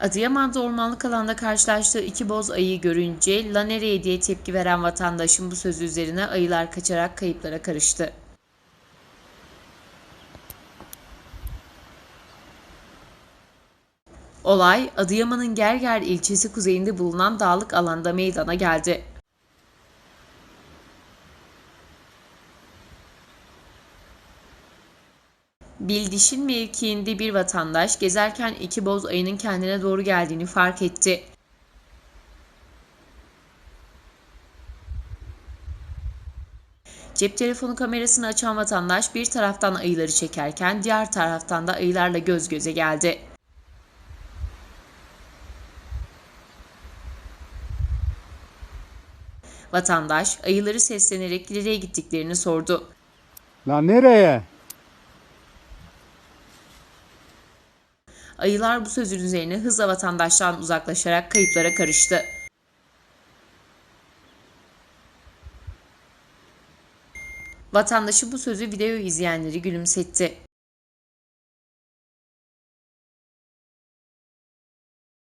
Adıyaman'da ormanlık alanda karşılaştığı iki boz ayıyı görünce la nereye diye tepki veren vatandaşın bu sözü üzerine ayılar kaçarak kayıplara karıştı. Olay Adıyaman'ın Gerger ilçesi kuzeyinde bulunan dağlık alanda meydana geldi. Bildişin mevkiinde bir vatandaş gezerken iki boz ayının kendine doğru geldiğini fark etti. Cep telefonu kamerasını açan vatandaş bir taraftan ayıları çekerken diğer taraftan da ayılarla göz göze geldi. Vatandaş ayıları seslenerek nereye gittiklerini sordu. Lan nereye? Ayılar bu sözün üzerine hızla vatandaştan uzaklaşarak kayıplara karıştı. Vatandaşı bu sözü video izleyenleri gülümsetti.